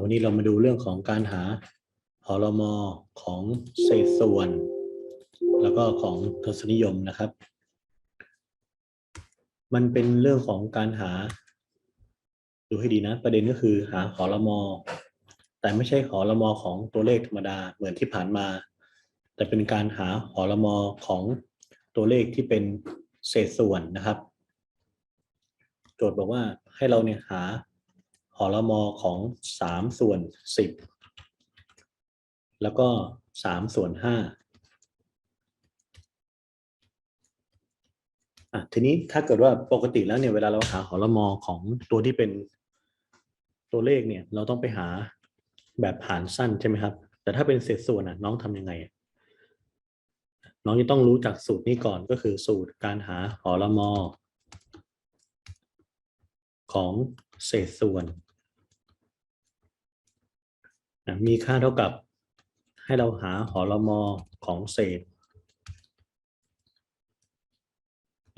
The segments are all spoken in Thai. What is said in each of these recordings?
วันนี้เรามาดูเรื่องของการหาหอรมอของเศษส่วน แล้วก็ของทศนิยมนะครับ มันเป็นเรื่องของการหา ดูให้ดีนะ ประเด็นก็คือหาหอรมอ แต่ไม่ใช่หอรมอของตัวเลขธรรมดาเหมือนที่ผ่านมา แต่เป็นการหาหอรมอของตัวเลขที่เป็นเศษส่วนนะครับ โจทย์บอกว่าให้เราเนี่ยหา อรมอของสามส่วนสิบแล้วก็สามส่วนห้าอะทีนี้ถ้าเกิดว่าปกติแล้วเนี่ยเวลาเราหาหอรมอของตัวที่เป็นตัวเลขเนี่ยเราต้องไปหาแบบหารสั้นใช่ไหมครับ แต่ถ้าเป็นเศษส่วนอะน้องทำยังไง น้องจะต้องรู้จักสูตรนี้ก่อนก็คือสูตรการหาหอรมอของเศษส่วน นะมีค่าเท่ากับให้เราหาหอรมอของเศษ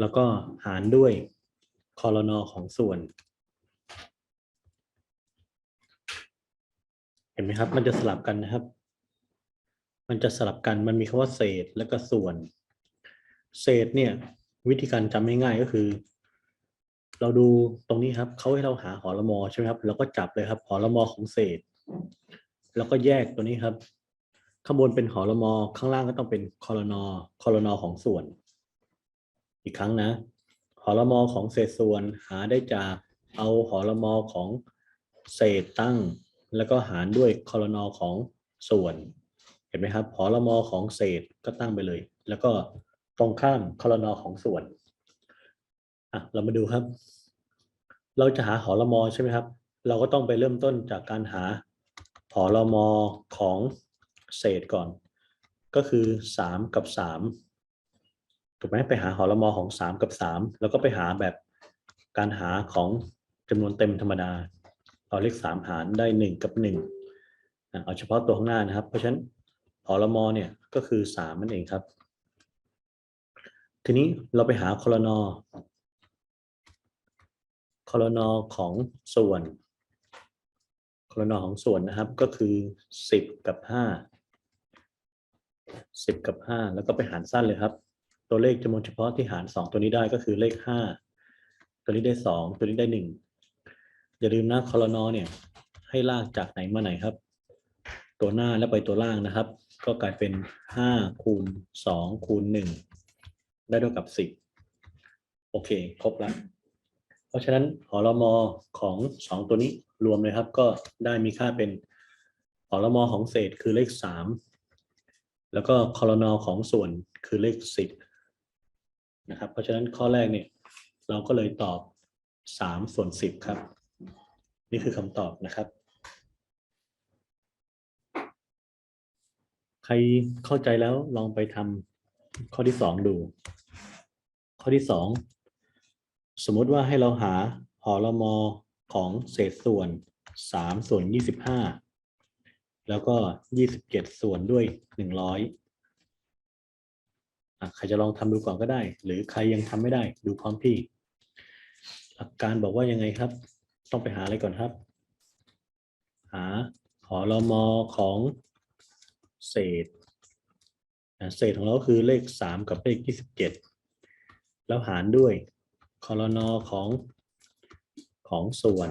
แล้วก็หารด้วยคอรนอของส่วน เห็นไหมครับ มันจะสลับกันนะครับ มันจะสลับกันมันมีคำว่าเศษแล้วก็ส่วน เศษเนี่ย วิธีการจำง่ายๆก็คือ เราดูตรงนี้ครับเขาให้เราหาหอละมอใช่ไหมครับเราก็จับเลยครับหอละมอของเศษ แล้วก็แยกตัวนี้ครับ ข้างบนเป็นหอละมอข้างล่างก็ต้องเป็นคอรนอคอรนอของส่วน อีกครั้งนะหอละมอของเศษส่วนหาได้จากเอาหอละมอของเศษตั้ง แล้วก็หารด้วยคอรนอของส่วน เห็นไหมครับหอละมอของเศษก็ตั้งไปเลย แล้วก็ตรงข้ามคอรนอของส่วนอะเรามาดูครับ เราจะหาหอละมอใช่ไหมครับ เราก็ต้องไปเริ่มต้นจากการหา หอละมอของเศษก่อน ก็คือสามกับสามถูกไหมไปหาหอละมอของสามกับสามแล้วก็ไปหาแบบการหาของจำนวนเต็มธรรมดา เอาเลขสามหารได้หนึ่งกับหนึ่งเอาเฉพาะตัวข้างหน้านะครับ เพราะฉะนั้นหอละมอเนี่ยก็คือสามนั่นเองครับ ทีนี้เราไปหาคอรนอคอรนอของส่วน คอรนอของส่วนนะครับก็คือสิบกับห้าสิบกับห้าแล้วก็ไปหารสั้นเลยครับ ตัวเลขจำนวนเฉพาะที่หารสองตัวนี้ได้ก็คือเลขห้าตัวนี้ได้สองตัวนี้ได้หนึ่งอย่าลืมนะคอรนอเนี่ย ให้ลากจากไหนมาไหนครับ ตัวหน้าแล้วไปตัวล่างนะครับ ก็กลายเป็นห้าคูณสองคูณหนึ่งได้เท่ากับสิบโอเค ครบแล้ว ราะฉะนั้นหอรมอของสองตัวนี้รวมเลยครับ ก็ได้มีค่าเป็นหอรมอของเศษคือเลขสามแล้วก็คอรนอของส่วนคือเลขสิบนะครับ เพราะฉะนั้นข้อแรกเนี่ยเราก็เลยตอบสามส่วนสิบครับ นี่คือคำตอบนะครับ ใครเข้าใจแล้วลองไปทำข้อที่สองดู ข้อที่สอง สมมติว่าให้เราหาหอละมอของเศษส่วนสามส่วนยี่สิบห้าแล้วก็ยี่สิบเจ็ดส่วนด้วยหนึ่งร้อยใครจะลองทำดูก่อนก็ได้ หรือใครยังทำไม่ได้ดูพร้อมพี่ หลักการบอกว่ายังไงครับ ต้องไปหาอะไรก่อนครับ หาหอละมอของเศษ เศษของเราคือเลขสามกับเลขยี่สิบเจ็ดแล้วหารด้วย คอรนอของของส่วน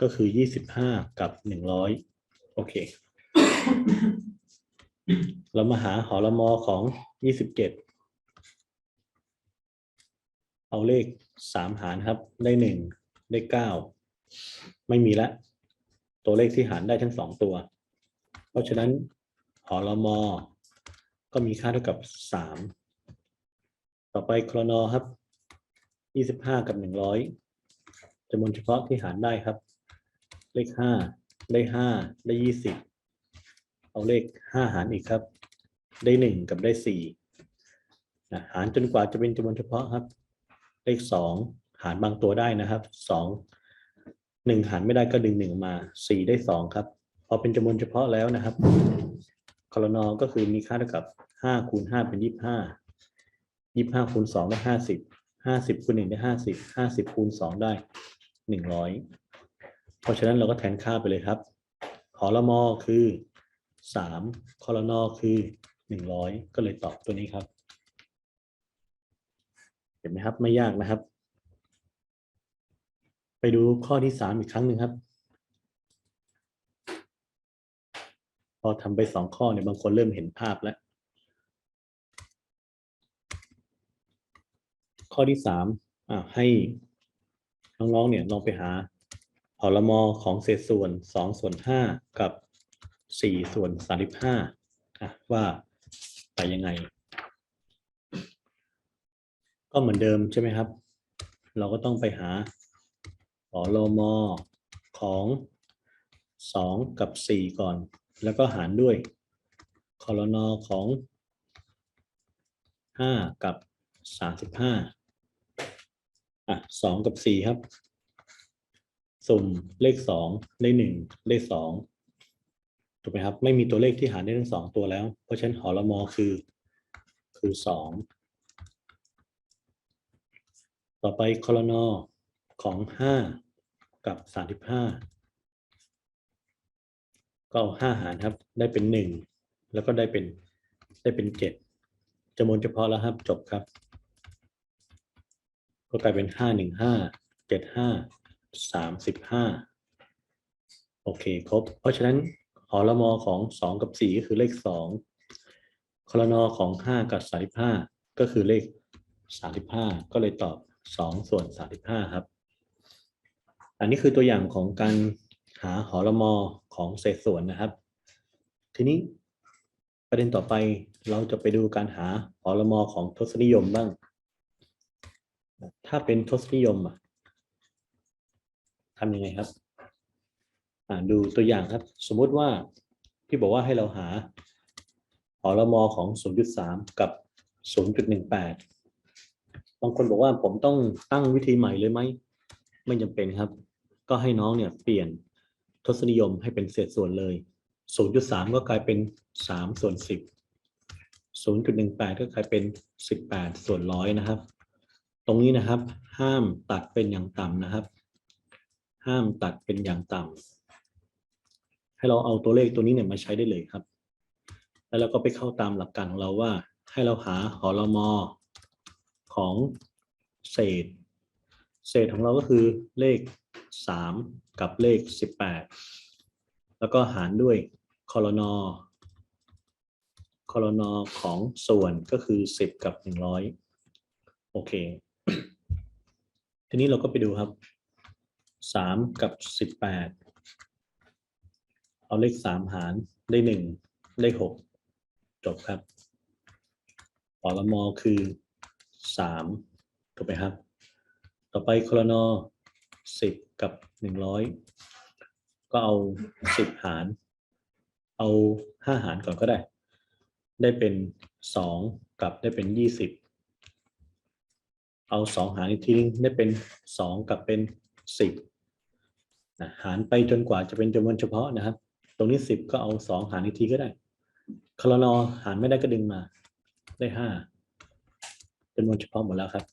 ก็คือยี่สิบห้ากับหนึ่งร้อยโอเค เรามาหาหอละมอของยี่สิบเจ็ดเอาเลขสามหารครับ ได้หนึ่งได้เก้าไม่มีละ ตัวเลขที่หารได้ทั้งสองตัว เพราะฉะนั้นหอละมอก็มีค่าเท่ากับสามต่อไปครนอครับ ยี่สิบห้ากับหนึ่งร้อยจำนวนเฉพาะที่หารได้ครับ เลขห้าได้ห้าได้ยี่สิบเอาเลขห้าหารอีกครับ ได้หนึ่งกับได้สี่นะหารจนกว่าจะเป็นจำนวนเฉพาะครับ เลขสองหารบางตัวได้นะครับสองหนึ่งหารไม่ได้ก็ดึงหนึ่งมาสี่ได้สองครับ พอเป็นจำนวนเฉพาะแล้วนะครับคอรนอก็คือมีค่าเท่ากับห้าคูณห้าเป็นยี่สิบห้ายี่ห้าคูณสองได้ห้าสิบ ห้าสิบคูณหนึ่งได้ห้าสิบห้าสิบคูณสองได้หนึ่งร้อยเพราะฉะนั้นเราก็แทนค่าไปเลยครับหอละมอคือสามคอลนอคือหนึ่งร้อยก็เลยตอบตัวนี้ครับ เห็นไหมครับไม่ยากนะครับ ไปดูข้อที่สามอีกครั้งหนึ่งครับ พอทำไปสองข้อเนี่ยบางคนเริ่มเห็นภาพแล้ว ข้อที่สามให้น้องๆเนี่ยลองไปหาหอลมอของเศษส่วนสองส่วนห้ากับสี่ส่วนสามสิบห้าอะว่าไปยังไง ก็เหมือนเดิมใช่ไหมครับ เราก็ต้องไปหาหอลมอของสองกับสี่ก่อน แล้วก็หารด้วยคอลนอของห้ากับสามสิบห้า อะสองกับสี่ครับ สุ่มเลขสองเลขหนึ่งเลขสองถูกไหมครับ ไม่มีตัวเลขที่หารได้ทั้งสองตัวแล้ว เพราะฉะนั้นหอละมอคือ คือสองต่อไปคอลนอของห้ากับสามสิบห้าก็เอาห้าหารครับ ได้เป็นหนึ่งแล้วก็ได้เป็นได้เป็นเจ็ดจำนวนเฉพาะแล้วครับจบครับ ก็กลายเป็นห้าหนึ่งห้าเจ็ดห้าสามสิบห้าโอเคครบ เพราะฉะนั้นหอละมอของสองกับสี่ก็คือเลขสองคอลนอของห้ากับสามสิบห้าก็คือเลขสามสิบห้าก็เลยตอบสองส่วนสามสิบห้าครับ อันนี้คือตัวอย่างของการหาหอละมอของเศษส่วนนะครับ ทีนี้ประเด็นต่อไปเราจะไปดูการหาหอละมอของทศนิยมบ้าง ถ้าเป็นทศนิยมอะทำยังไงครับ อ่าดูตัวอย่างครับ สมมุติว่าพี่บอกว่าให้เราหาหอละมอของ 0.3 กับ 0.18 บางคนบอกว่าผมต้องตั้งวิธีใหม่เลยไหม ไม่จำเป็นครับ ก็ให้น้องเนี่ยเปลี่ยนทศนิยมให้เป็นเศษส่วนเลย 0.3 ก็กลายเป็น 3 ส่วน 10 0.18 ก็กลายเป็น 18 ส่วนร้อยนะครับ รงนี้นะครับ ห้ามตัดเป็นอย่างต่ำนะครับ ห้ามตัดเป็นอย่างต่ำให้เราเอาตัวเลขตัวนี้เนี่ยมาใช้ได้เลยครับ แล้วเราก็ไปเข้าตามหลักการของเราว่า ให้เราหาหอละมอของเศษ เศษของเราก็คือเลข 3 กับเลข 18 แล้วก็หารด้วยคอลนอคอลนอของส่วนก็คือ 10 กับ 100 โอเค ทีนี้เราก็ไปดูครับ3กับ18เอาเลข3หารได้1ได้6จบครับปอลมอคือ3ถูกไหมครับ ต่อไปคลนอ10กับ100ก็เอา10หาร เอา5หารก่อนก็ได้ ได้เป็น2กับได้เป็น20 เอา2หารอีกทีนึงได้เป็น2กับเป็น10นะหารไปจนกว่าจะเป็นจำนวนเฉพาะนะครับ ตรงนี้10ก็เอา2หารอีกทีก็ได้คลนอหารไม่ได้ก็ดึงมา ได้5จำนวนเฉพาะหมดแล้วครับ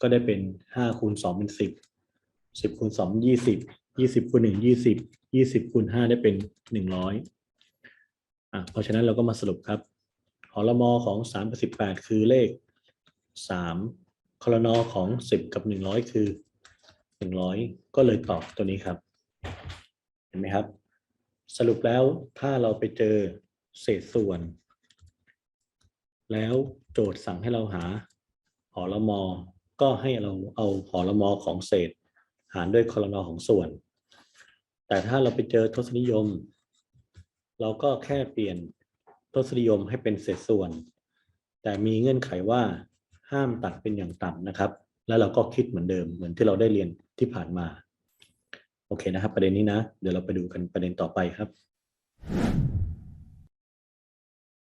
ก็ได้เป็น5คูณ2เป็น10 10คูณ2 20 20คูณ1 20 20คูณ5ได้เป็น100อะเพราะฉะนั้นเราก็มาสรุปครับหอละมอของ3กับ18คือเลข3 คลนอของ 10 กับ 100 คือ 100 ก็เลยตอบตัวนี้ครับ เห็นไหมครับ สรุปแล้วถ้าเราไปเจอเศษส่วน แล้วโจทย์สั่งให้เราหาหอละมอ ก็ให้เราเอาหอละมอของเศษ หารด้วยคอลนอของส่วน แต่ถ้าเราไปเจอทศนิยม เราก็แค่เปลี่ยนทศนิยมให้เป็นเศษส่วน แต่มีเงื่อนไขว่า ห้ามตัดเป็นอย่างต่ำนะครับ แล้วเราก็คิดเหมือนเดิมเหมือนที่เราได้เรียนที่ผ่านมา โอเคนะครับ ประเด็นนี้นะ เดี๋ยวเราไปดูกันประเด็นต่อไปครับ